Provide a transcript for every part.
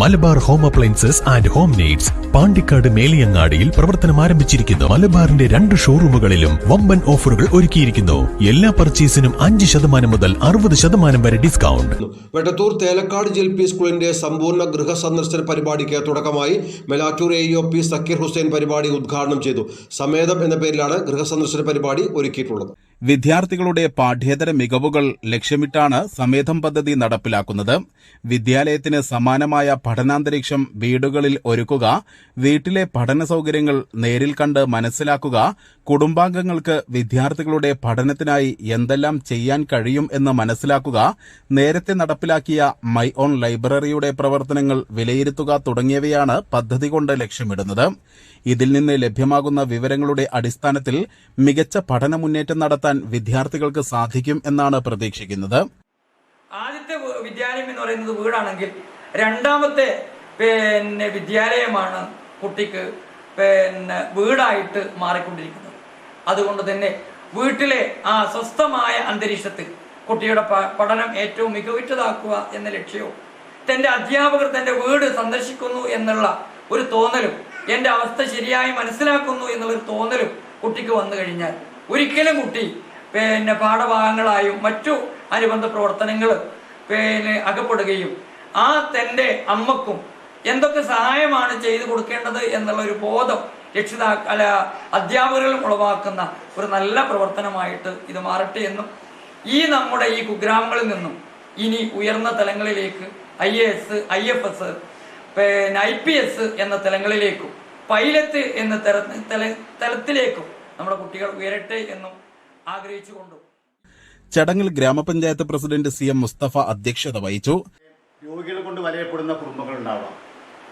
Malabar home appliances and home needs Pandikkad മേലിയങ്ങാടിയിൽ പ്രവർത്തനം ആരംഭിച്ചിരിക്കുന്നു. മലബാറിന്റെ രണ്ട് ഷോറൂമുകളിലും വമ്പൻ ഓഫറുകൾ ഒരുക്കിയിരിക്കുന്നു. എല്ലാ പർച്ചേസിനും അഞ്ച് ശതമാനം മുതൽ അറുപത് ശതമാനം വരെ discount. Vettathur Thelakkad G L P സ്കൂളിന്റെ സമ്പൂർണ ഗൃഹ സന്ദർശന പരിപാടിക്ക് തുടക്കമായി Melattur A O P Zakir Hussain പരിപാടി ഉദ്ഘാടനം ചെയ്തു. സമേതം എന്ന പേരിലാണ് ഗൃഹ സന്ദർശന പരിപാടി ഒരുക്കിയിട്ടുള്ളത്. വിദ്യാർത്ഥികളുടെ പാഠ്യേതര മികവുകൾ ലക്ഷ്യമിട്ടാണ് സമേധം പദ്ധതി നടപ്പിലാക്കുന്നത്. വിദ്യാലയത്തിന് സമാനമായ പഠനാന്തരീക്ഷം വീടുകളിൽ ഒരുക്കുക വീട്ടിലെ പഠന സൗകര്യങ്ങൾ നേരിൽ കണ്ട് മനസ്സിലാക്കുക കുടുംബാംഗങ്ങൾക്ക് വിദ്യാർത്ഥികളുടെ പഠനത്തിനായി എന്തെല്ലാം ചെയ്യാൻ കഴിയും എന്ന് മനസ്സിലാക്കുക നേരത്തെ നടപ്പിലാക്കിയ മൈ ഓൺ ലൈബ്രറിയുടെ പ്രവർത്തനങ്ങൾ വിലയിരുത്തുക തുടങ്ങിയവയാണ് പദ്ധതി കൊണ്ട് ലക്ഷ്യമിടുന്നത്. ഇതിൽ നിന്ന് ലഭ്യമാകുന്ന വിവരങ്ങളുടെ അടിസ്ഥാനത്തിൽ മികച്ച പഠന മുന്നേറ്റം നടത്താൻ വിദ്യാർത്ഥികൾക്ക് സാധിക്കും എന്നാണ് പ്രതീക്ഷിക്കുന്നത്. ആദ്യത്തെ വിദ്യാലയം എന്ന് പറയുന്നത് വീടാണെങ്കിൽ രണ്ടാമത്തെ പിന്നെ വിദ്യാലയമാണ് കുട്ടിക്ക് പിന്നെ വീടായിട്ട് മാറിക്കൊണ്ടിരിക്കുന്നത്. അതുകൊണ്ട് തന്നെ വീട്ടിലെ ആ സ്വസ്ഥമായ അന്തരീക്ഷത്തിൽ കുട്ടിയുടെ പഠനം ഏറ്റവും മികവുറ്റതാക്കുക എന്ന ലക്ഷ്യവും തന്റെ അധ്യാപകർ തന്റെ വീട് സന്ദർശിക്കുന്നു എന്നുള്ള ഒരു തോന്നലും എന്റെ അവസ്ഥ ശരിയായി മനസ്സിലാക്കുന്നു എന്നുള്ള ഒരു തോന്നലും കുട്ടിക്ക് വന്നു കഴിഞ്ഞാൽ ഒരിക്കലും കുട്ടി പിന്നെ പാഠഭാഗങ്ങളായും മറ്റു അനുബന്ധ പ്രവർത്തനങ്ങൾ പിന്നെ അകപ്പെടുകയും ആ തന്റെ അമ്മക്കും എന്തൊക്കെ സഹായമാണ് ചെയ്തു കൊടുക്കേണ്ടത് എന്നുള്ള ഒരു ബോധം രക്ഷിതാ അല്ല അധ്യാപകരിലും ഉളവാക്കുന്ന ഒരു നല്ല പ്രവർത്തനമായിട്ട് ഇത് മാറട്ടെ എന്നും ഈ നമ്മുടെ ഈ കുഗ്രാമങ്ങളിൽ നിന്നും ഇനി ഉയർന്ന തലങ്ങളിലേക്ക് I A S I F S പിന്നെ ഐ പി എസ് എന്ന തലങ്ങളിലേക്കും പൈലറ്റ് എന്ന തല- തലത്തിലേക്കും നമ്മുടെ കുട്ടികൾ ഉയരട്ടെ എന്നും ആഗ്രഹിച്ചുകൊണ്ടും. ചടങ്ങിൽ ഗ്രാമപഞ്ചായത്ത് പ്രസിഡന്റ് സി എം മുസ്തഫ അധ്യക്ഷത വഹിച്ചു. രോഗികളെ കൊണ്ട് വലയപ്പെടുന്ന കുടുംബങ്ങൾ ഉണ്ടാവാം.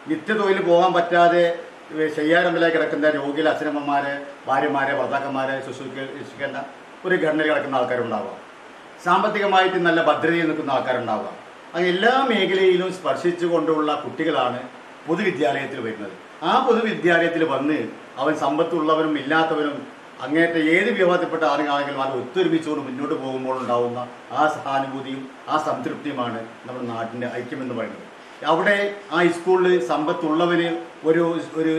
നിത്യതൊഴിൽ പോകാൻ പറ്റാതെ ശയ്യാരമ്പിലായി കിടക്കുന്ന രോഗികളെ അച്ഛനമ്മമാരെ ഭാര്യമാരെ ഭർത്താക്കന്മാരെ ശുശ്രൂഷിക്കേണ്ട ഒരു ഘടനയിൽ കിടക്കുന്ന ആൾക്കാരുണ്ടാവാം. സാമ്പത്തികമായിട്ട് നല്ല ഭദ്രതയിൽ നിൽക്കുന്ന ആൾക്കാരുണ്ടാവാം. അങ്ങനെ എല്ലാ മേഖലയിലും സ്പർശിച്ചുകൊണ്ടുള്ള കുട്ടികളാണ് പൊതുവിദ്യാലയത്തിൽ വരുന്നത്. ആ പൊതുവിദ്യാലയത്തിൽ വന്ന് അവൻ സമ്പത്തുള്ളവനും ഇല്ലാത്തവനും അങ്ങേറ്റ ഏത് വിഭാഗത്തിൽപ്പെട്ട ആളുകളാണെങ്കിലും അത് ഒത്തൊരുമിച്ചുകൊണ്ട് മുന്നോട്ട് പോകുമ്പോൾ ഉണ്ടാവുന്ന ആ സഹാനുഭൂതിയും ആ സംതൃപ്തിയുമാണ് നമ്മുടെ നാട്ടിന്റെ ഐക്യമെന്ന് പറയുന്നത്. അവിടെ ആ സ്കൂളിൽ സമ്പത്തുള്ളവന് ഒരു ഒരു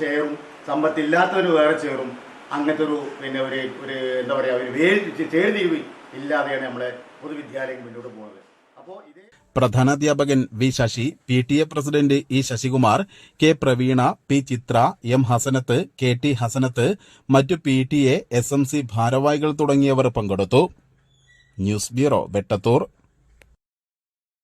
ചെയറും സമ്പത്തില്ലാത്തവന് വേറെ ചെയറും അങ്ങനത്തെ ഒരു പിന്നെ ഒരു ഒരു എന്താ പറയുക ഒരു വേ ചേർതിരിവ് ഇല്ലാതെയാണ് നമ്മുടെ പൊതുവിദ്യാലയം മുന്നോട്ട് പോകുന്നത്. പ്രധാനാധ്യാപകൻ V Sasi P T A president E Sasikumar K Praveena P Chitra M Hasanath K T Hasanath മറ്റു P T A S M C ഭാരവാഹികൾ തുടങ്ങിയവർ പങ്കെടുത്തു. News bureau Vettathur.